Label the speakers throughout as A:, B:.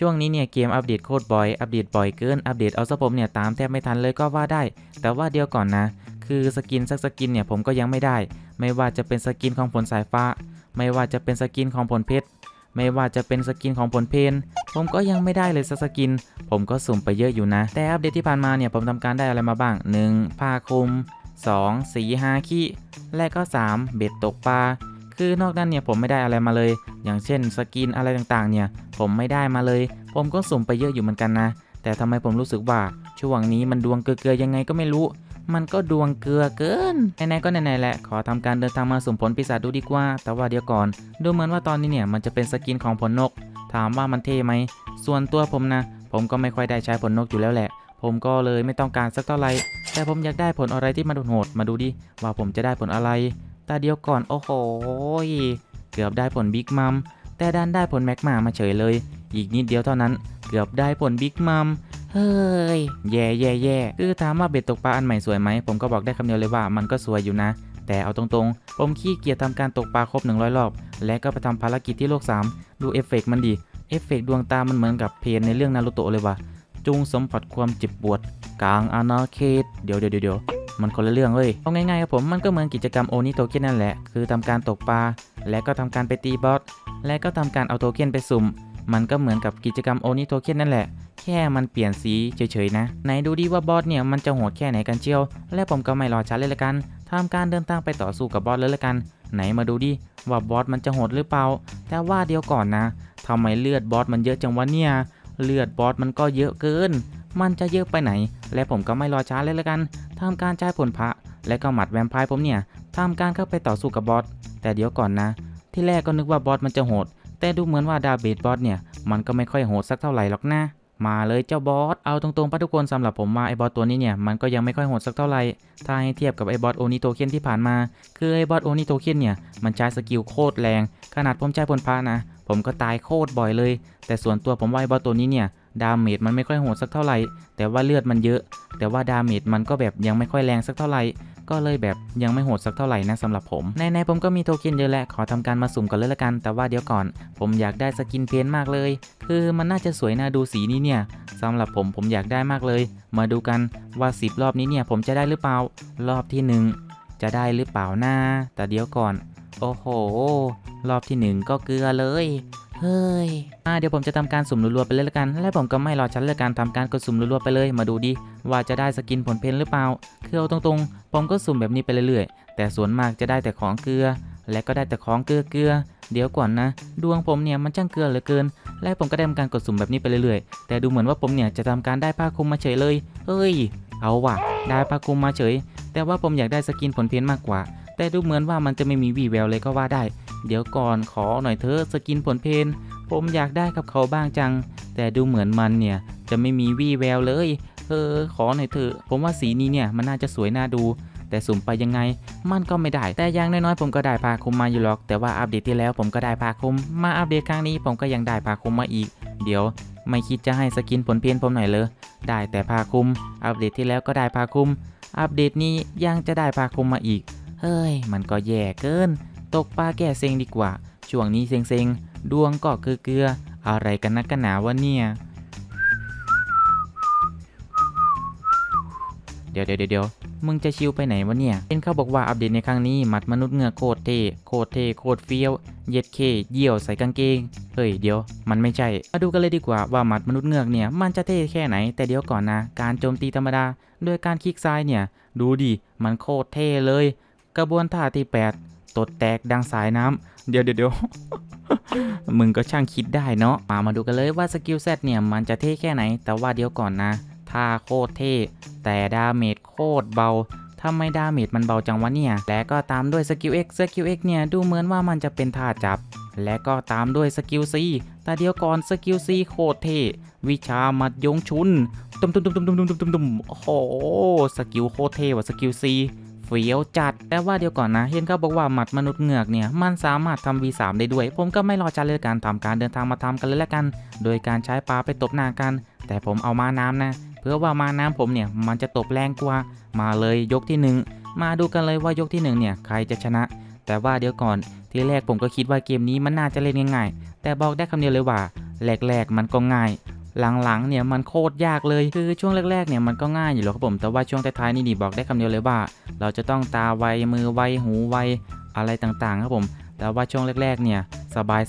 A: ช่วงนี้เนี่ยเกมอัปเดตโคตรบ่อย อัปเดตบ่อยเกิน อัปเดตเอาซะผมเนี่ยตามแทบไม่ทันเลยก็ว่าได้ แต่ว่าเดียวก่อนนะ คือสกินสักสกินเนี่ยผมก็ยังไม่ได้ ไม่ว่าจะเป็นสกินของผลสายฟ้า ไม่ว่าจะเป็นสกินของผลเพชร ไม่ว่าจะเป็นสกินของผลเพน ผมก็ยังไม่ได้เลยสักสกิน ผมก็สุ่มไปเยอะอยู่นะ แต่อัปเดตที่ผ่านมาเนี่ยผมทำการได้อะไรมาบ้าง 1. ผ้าคลุม 2. สีฮาคิ และก็ 3. เบ็ดตกปลา คือนอกนั้นเนี่ยผมไม่ได้อะไรมาเลย อย่างเช่นสกินอะไรต่างๆ เนี่ย ผมไม่ได้มาเลย ผมก็สุ่มไปเยอะอยู่เหมือนกันนะ แต่ทำไมผมรู้สึกว่าช่วงนี้มันดวงเกลือๆยังไงก็ไม่รู้ มันก็ดวงเกลือเกินไหนๆก็ไหนๆแหละ ขอทำการเดินทางมาสุ่มผลปีศาจดูดีกว่า แต่ว่าเดี๋ยวก่อน ดูเหมือนว่าตอนนี้เนี่ยมันจะเป็นสกินของผลนก ถามว่ามันเท่ไหม ส่วนตัวผมนะ ผมก็ไม่ค่อยได้ใช้ผลนกอยู่แล้วแหละ ผมก็เลยไม่ต้องการสักเท่าไหร่ แต่ผมอยากได้ผลอะไรที่มันโหดมาดูดิ ว่าผมจะได้ผลอะไร แต่เดี๋ยวก่อน โอ้โห เกือบได้ผลบิ๊กมัมแต่ดันได้ผลแม็กมามาเฉยเลย อีกนิดเดียวเท่านั้น เกือบได้ผลบิ๊กมัมเฮ้ย แย่แย่แย่คือถามว่าเบ็ดตกปลาอันใหม่สวยไหม ผมก็บอกได้คำเดียวเลยว่ามันก็สวยอยู่นะ แต่เอาตรงๆ ผมขี้เกียจทำการตกปลาครบ 100 รอบ และก็ไปทำภารกิจที่โลก 3 ดูเอฟเฟกต์มันดี เอฟเฟกต์ดวงตามันเหมือนกับเพนในเรื่องนารูโตะเลยว่ะจงสมผัสความเจ็บปวด กลางอาณาเขต เดี๋ยวเดี๋ยวเดี๋ยวมันคนละเรื่องเลยเอาง่ายๆครับผม มันก็เหมือนกิจกรรมโอนิโตเค็นนั่นแหละ คือทำการตกปลา และก็ทำการไปตีบอส และก็ทำการเอาโทเค็นไปสุ่ม มันก็เหมือนกับกิจกรรมโอนิโทเค็นนั่นแหละ แค่มันเปลี่ยนสีเฉยๆนะ ไหนดูดีว่าบอสเนี่ยมันจะโหดแค่ไหนกันเชียว และผมก็ไม่รอช้าเลยละกันทำการเดินทางไปต่อสู้กับบอสเลยละกัน ไหนมาดูดิว่าบอสมันจะโหดหรือเปล่า แต่ว่าเดียวก่อนนะทำไมเลือดบอสมันเยอะจังวะเนี่ย เลือดบอสมันก็เยอะเกิน มันจะเยอะไปไหน และผมก็ไม่รอช้าเลยละกันทำการจ่ายผลพระและก็หมัดแวมไพร์ผมเนี่ยทำการเข้าไปต่อสู้กับบอส แต่เดี๋ยวก่อนนะ ที่แรกก็นึกว่าบอสมันจะโหด แต่ดูเหมือนว่าดาเบดบอสเนี่ย มันก็ไม่ค่อยโหดสักเท่าไหร่หรอกนะ มาเลยเจ้าบอส เอาตรงๆปะทุกคนสำหรับผมมาไอบอสตัวนี้เนี่ย มันก็ยังไม่ค่อยโหดสักเท่าไหร่ ถ้าให้เทียบกับไอบอสโอนิโตเคียนที่ผ่านมา คือไอบอสโอนิโตเคียนเนี่ย มันใช้สกิลโคตรแรง ขนาดผมใช้พลพระนะ ผมก็ตายโคตรบ่อยเลย แต่ส่วนตัวผมว่าไอบอสตัวนี้เนี่ยดาเมจมันไม่ค่อยโหดสักเท่าไหร่ แต่ว่าเลือดมันเยอะ แต่ว่าดาเมจมันก็แบบยังไม่ค่อยแรงสักเท่าไหร่ ก็เลยแบบยังไม่โหดสักเท่าไหร่นะสำหรับผมในๆผมก็มีโทเค็นเยอะแหละขอทำการมาสุ่มก่อนเลยละกัน แต่ว่าเดี๋ยวก่อน ผมอยากได้สกินเพนมากเลย คือมันน่าจะสวยน่าดูสีนี้เนี่ยสำหรับผมผมอยากได้มากเลย มาดูกันว่า 10 รอบนี้เนี่ยผมจะได้หรือเปล่ารอบที่ 1 จะได้หรือเปล่านะแต่เดี๋ยวก่อน โอ้โห รอบทีหนึ่1 ก็เกลือเลย เฮ้ยอ่าเดี๋ยวผมจะทำการสุ่มรัวๆไปเลยละกัน และผมก็ไม่รอชั้นเลยการทำการกดสุ่มรัวๆไปเลย มาดูดิว่าจะได้สกินผลเพนหรือเปล่า คือเอาตรงๆ ผมก็สุ่มแบบนี้ไปเรื่อยๆ แต่ส่วนมากจะได้แต่ของเกลือ และก็ได้แต่ของเกลือเกลือ เดี๋ยวก่อนนะ ดวงผมเนี่ยมันช่างเกลือเหลือเกิน และผมก็ได้ทำการกดสุ่มแบบนี้ไปเรื่อยๆ แต่ดูเหมือนว่าผมเนี่ยจะทำการได้ผ้าคลุมมาเฉยเลย เฮ้ย เอาว่ะ ได้ผ้าคลุมมาเฉย แต่ว่าผมอยากได้สกินผลเพนมากกว่า แต่ดูเหมือนว่ามันจะไม่มีวี่แววเลยก็ว่าได้ เดี๋ยวก่อนขอหน่อยเถอะสกินผลเพนผมอยากได้กับเขาบ้างจัง แต่ดูเหมือนมันเนี่ยจะไม่มีวี่แววเลยเออขอหน่อยเถอะผมว่าสีนี้เนี่ยมันน่าจะสวยน่าดู แต่สุ่มไปยังไง มันก็ไม่ได้ แต่อย่างน้อยๆผมก็ได้พาคุมมาอยู่หรอก แต่ว่าอัปเดตที่แล้วผมก็ได้พาคุมมาอัปเดตครั้งนี้ผมก็ยังได้พาคุมมาอีก เดี๋ยวไม่คิดจะให้สกินผลเพี้ยนผมหน่อยเลยได้แต่พาคุม อัปเดตที่แล้วก็ได้พาคุม อัปเดตนี้ยังจะได้พาคุมมาอีก เฮ้ย มันก็แย่เกิน ตกปลาแก่เซ็งดีกว่า ช่วงนี้เซ็งๆ ดวงก็คือเกลือ อะไรกันนักกันหนาวะเนี่ย เดี๋ยวเดี๋ยวเดี๋ยวมึงจะชิวไปไหนวะเนี่ยเห็นเขาบอกว่าอัปเดตในครั้งนี้มัดมนุษย์เงือกโคตรเท่โคตรเท่โคตรเฟี้ยว เย็ดเคเยี่ยวใส่กางเกง เฮ้ยเดี๋ยว มันไม่ใช่ มาดูกันเลยดีกว่าว่ามัดมนุษย์เงือกเนี่ยมันจะเท่แค่ไหน แต่เดี๋ยวก่อนนะ การโจมตีธรรมดา โดยการคลิกซ้ายเนี่ย ดูดิ มันโคตรเท่เลย กระบวนท่าที่แปดตดแตกดังสายน้ำเดี๋ยวเดี๋ยวเดี๋ยวมึงก็ช่างคิดได้เนาะมามาดูกันเลยว่าสกิลเซตเนี่ยมันจะเท่แค่ไหน แต่ว่าเดี๋ยวก่อนนะท่าโคตรเท่ แต่ดาเมจโคตรเบาทำไมดาเมจมันเบาจังวะเนี่ย และก็ตามด้วยสกิล X สกิล X เนี่ยดูเหมือนว่ามันจะเป็นท่าจับ และก็ตามด้วยสกิล C แต่เดี๋ยวก่อนสกิล C โคตรเท่วิชามัดยงชุน ตุ้มตุ้มตุ้มตุ้มตุ้มตุ้มตุ้มตุ้มโอ้โห สกิลโคตรเท่ว่ะสกิล C เฟี้ยวจัด แต่ว่าเดี๋ยวก่อนนะ เห็นเขาบอกว่าหมัดมนุษย์เหงือกเนี่ย มันสามารถทำ V3 ได้ด้วย ผมก็ไม่รอช้าเลยการทำการเดินทางมาทำกันเลยละกัน โดยการใช้ปลาไปตบหน้ากัน แต่ผมเอามาน้ำนะ เพื่อว่ามาน้ำผมเนี่ยมันจะตบแรงกว่า มาเลยยกที่หนึ่งมาดูกันเลยว่ายกที่หนึ่งเนี่ยใครจะชนะ แต่ว่าเดี๋ยวก่อนทีแรกผมก็คิดว่าเกมนี้มันน่าจะเล่นง่ายๆ แต่บอกได้คำเดียวเลยว่าแรกๆมันก็ง่าย หลังๆเนี่ยมันโคตรยากเลยคือช่วงแรกๆเนี่ยมันก็ง่ายอยู่แล้วครับผมแต่ว่าช่วงท้ายๆนี่นี่บอกได้คำเดียวเลยว่า เราจะต้องตาไวมือไวหูไวอะไรต่างๆครับผม แต่ว่าช่วงแรกๆเนี่ย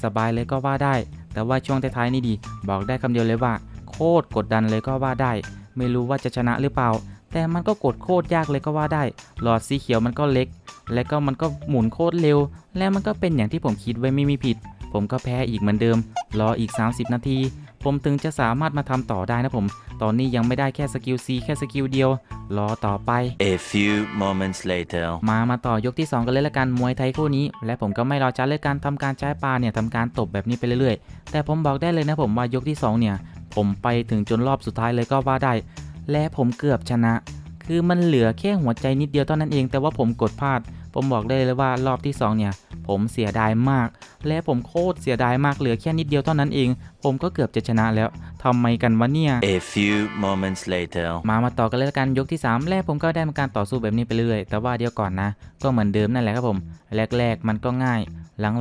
A: สบายๆเลยก็ว่าได้ แต่ว่าช่วงท้ายๆนี่ดี บอกได้คำเดียวเลยว่า โคตรกดดันเลยก็ว่าได้ ไม่รู้ว่าจะชนะหรือเปล่า แต่มันก็กดโคตรยากเลยก็ว่าได้ หลอดสีเขียวมันก็เล็ก และก็มันก็หมุนโคตรเร็ว และมันก็เป็นอย่างที่ผมคิดไว้ไม่มีผิด ผมก็แพ้อีกเหมือนเดิม รออีก 30 นาที ผมถึงจะสามารถมาทำต่อได้นะผม ตอนนี้ยังไม่ได้แค่สกิล C แค่สกิลเดียว รอต่อไป
B: A few moments later.
A: มามาต่อยกที่ 2 กันเลยละกันมวยไทยคู่นี้ และผมก็ไม่รอช้าเลยการทำการใช้ปลาเนี่ยทำการตบแบบนี้ไปเรื่อยๆ แต่ผมบอกได้เลยนะผมว่ายกที่ 2 เนี่ย ผมไปถึงจนรอบสุดท้ายเลยก็ว่าได้ และผมเกือบชนะ คือมันเหลือแค่หัวใจนิดเดียวเท่านั้นเอง แต่ว่าผมกดพลาด ผมบอกได้เลยว่ารอบที่ 2 เนี่ย ผมเสียดายมาก และผมโคตรเสียดายมากเหลือแค่นิดเดียวเท่านั้นเอง ผมก็เกือบจะชนะแล้วทำไมกันวะเนี่ย
B: A few moments later.
A: มามาต่อกันเลยละกันยกที่ 3 แรกผมก็ได้มาการต่อสู้แบบนี้ไปเรื่อย แต่ว่าเดี๋ยวก่อนนะ ก็เหมือนเดิมนั่นแหละครับผม แรก ๆ มันก็ง่าย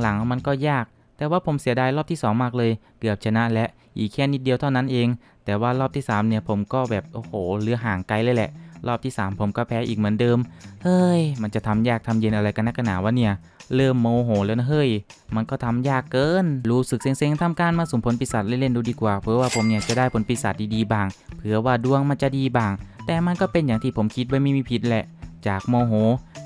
A: หลังๆ มันก็ยาก แต่ว่าผมเสียดายรอบที่ 2 มากเลย เกือบชนะและอีกแค่นิดเดียวเท่านั้นเอง แต่ว่ารอบที่3เนี่ยผมก็แบบโอ้โหเหลือห่างไกลเลยแหละ รอบที่ 3 ผมก็แพ้อีกเหมือนเดิม เฮ้ย มันจะทำยากทำเย็นอะไรกันนักกันหนาวะเนี่ย เริ่มโมโหแล้วนะเฮ้ย มันก็ทำยากเกิน รู้สึกเซ็งๆทำการมาสุ่มผลปีศาจเล่นๆดูดีกว่า เพื่อว่าผมเนี่ยจะได้ผลปีศาจดีๆบาง เผื่อว่าดวงมันจะดีบาง แต่มันก็เป็นอย่างที่ผมคิดไว้ไม่มีผิดแหละ จากโมโห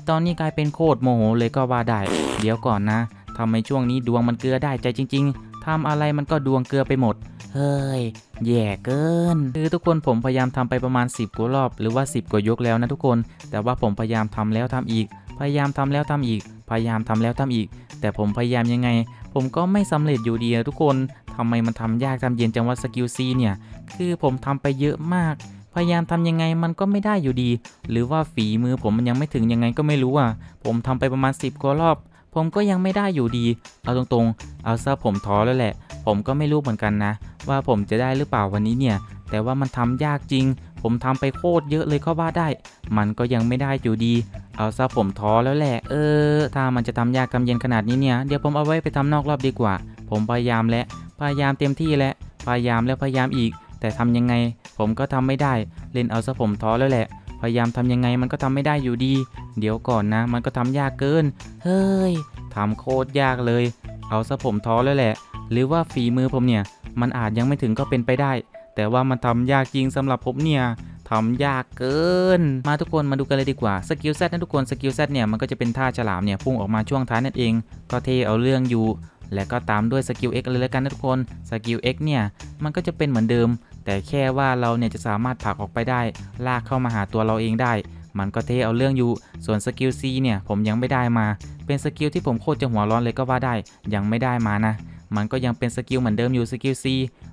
A: ตอนนี้กลายเป็นโคตรโมโหเลยก็ว่าได้ เดี๋ยวก่อนนะทำไมช่วงนี้ดวงมันเกลือได้ใจจริง ๆทำอะไรมันก็ดวงเกลือไปหมด เฮ้ย แย่เกิน คือทุกคนผมพยายามทำไปประมาณ 10กว่ารอบ หรือว่า 10กว่ายกแล้วนะทุกคน แต่ว่าผมพยายามทำแล้วทำอีก พยายามทำแล้วทำอีก พยายามทำแล้วทำอีก แต่ผมพยายามยังไง ผมก็ไม่สำเร็จอยู่ดีอะทุกคนทำไมมันทำยากทำเย็นจังว่าสกิลซีเนี่ย คือผมทำไปเยอะมาก พยายามทำยังไงมันก็ไม่ได้อยู่ดี หรือว่าฝีมือผมมันยังไม่ถึงยังไงก็ไม่รู้อะ ผมทำไปประมาณ 10กว่ารอบ ผมก็ยังไม่ได้อยู่ดี เอาตรงๆ เอาซะผมท้อแล้วแหละ ผมก็ไม่รู้เหมือนกันนะ ว่าผมจะได้หรือเปล่าวันนี้เนี่ย แต่ว่ามันทำยากจริง ผมทำไปโคตรเยอะเลยก็ว่าได้ มันก็ยังไม่ได้อยู่ดี เอาซะผมท้อแล้วแหละ เออ ถ้ามันจะทำยากทำเย็นขนาดนี้เนี่ย เดี๋ยวผมเอาไว้ไปทำนอกรอบดีกว่า ผมพยายามแล้วพยายามเต็มที่แล้วพยายามแล้วพยายามอีก แต่ทำยังไง ผมก็ทำไม่ได้ เล่นเอาซะผมท้อแล้วแหละ พยายามทำยังไงมันก็ทำไม่ได้อยู่ดี เดี๋ยวก่อนนะ มันก็ทำยากเกิน เฮ้ยทำโคตรยากเลย เอาซะผมท้อแล้วแหละ หรือว่าฝีมือผมเนี่ย มันอาจยังไม่ถึงก็เป็นไปได้ แต่ว่ามันทำยากจริงสำหรับผมเนี่ยทำยากเกิน มาทุกคนมาดูกันเลยดีกว่า สกิลเซตนะทุกคนสกิลเซตเนี่ยมันก็จะเป็นท่าฉลามเนี่ยพุ่งออกมาช่วงท้ายนั่นเอง ก็เทเอาเรื่องอยู่ และก็ตามด้วยสกิล X เลยแล้วกันนะทุกคน สกิล X เนี่ยมันก็จะเป็นเหมือนเดิม แต่แค่ว่าเราเนี่ยจะสามารถผลักออกไปได้ ลากเข้ามาหาตัวเราเองได้ มันก็เทเอาเรื่องอยู่ ส่วนสกิล C เนี่ยผมยังไม่ได้มา เป็นสกิลที่ผมโคตรจะหัวร้อนเลยก็ว่าได้ ยังไม่ได้มานะ มันก็ยังเป็นสกิลเหมือนเดิมอยู่สกิล C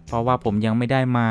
A: เพราะว่าผมยังไม่ได้มา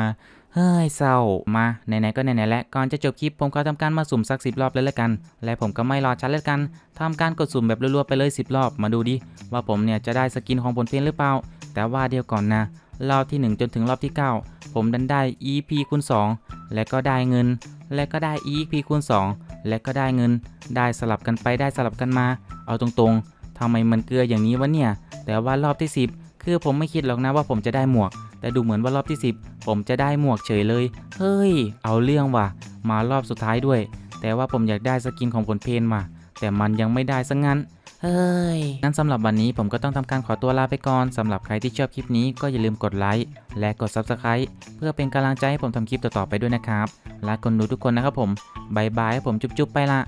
A: เฮ้ยเศร้า มาไหนๆก็ไหนๆแล้วก่อนจะจบคลิปผมก็ทำการมาสุ่มสักสิบรอบเลยละกัน และผมก็ไม่รอช้าเลยกันทำการกดสุ่มแบบรัวๆไปเลย 10 รอบ มาดูดิว่าผมเนี่ยจะได้สกินของผลเพลงหรือเปล่า แต่ว่าเดียวก่อนนะ รอบที่ 1 จนถึงรอบที่ 9 ผมดันได้ EP คูณ2 และก็ได้เงิน และก็ได้ EP คูณ2 และก็ได้เงิน ได้สลับกันไปได้สลับกันมา เอาตรงๆทำไมมันเกลืออย่างนี้วะเนี่ย แต่ว่ารอบที่ 10 คือผมไม่คิดหรอกนะว่าผมจะได้หมวก แต่ดูเหมือนว่ารอบที่ 10 ผมจะได้หมวกเฉยเลย เฮ้ย เอาเรื่องว่ะ มารอบสุดท้ายด้วย แต่ว่าผมอยากได้สกินของผลเพนมา แต่มันยังไม่ได้ซะงั้น เฮ้ย งั้นสำหรับวันนี้ผมก็ต้องทำการขอตัวลาไปก่อนสำหรับใครที่ชอบคลิปนี้ก็อย่าลืมกดไลค์และกด Subscribe เพื่อเป็นกำลังใจให้ผมทำคลิปต่อๆไปด้วยนะครับลาคนดูทุกคนนะครับผมบายบายผมจุ๊บๆไปละ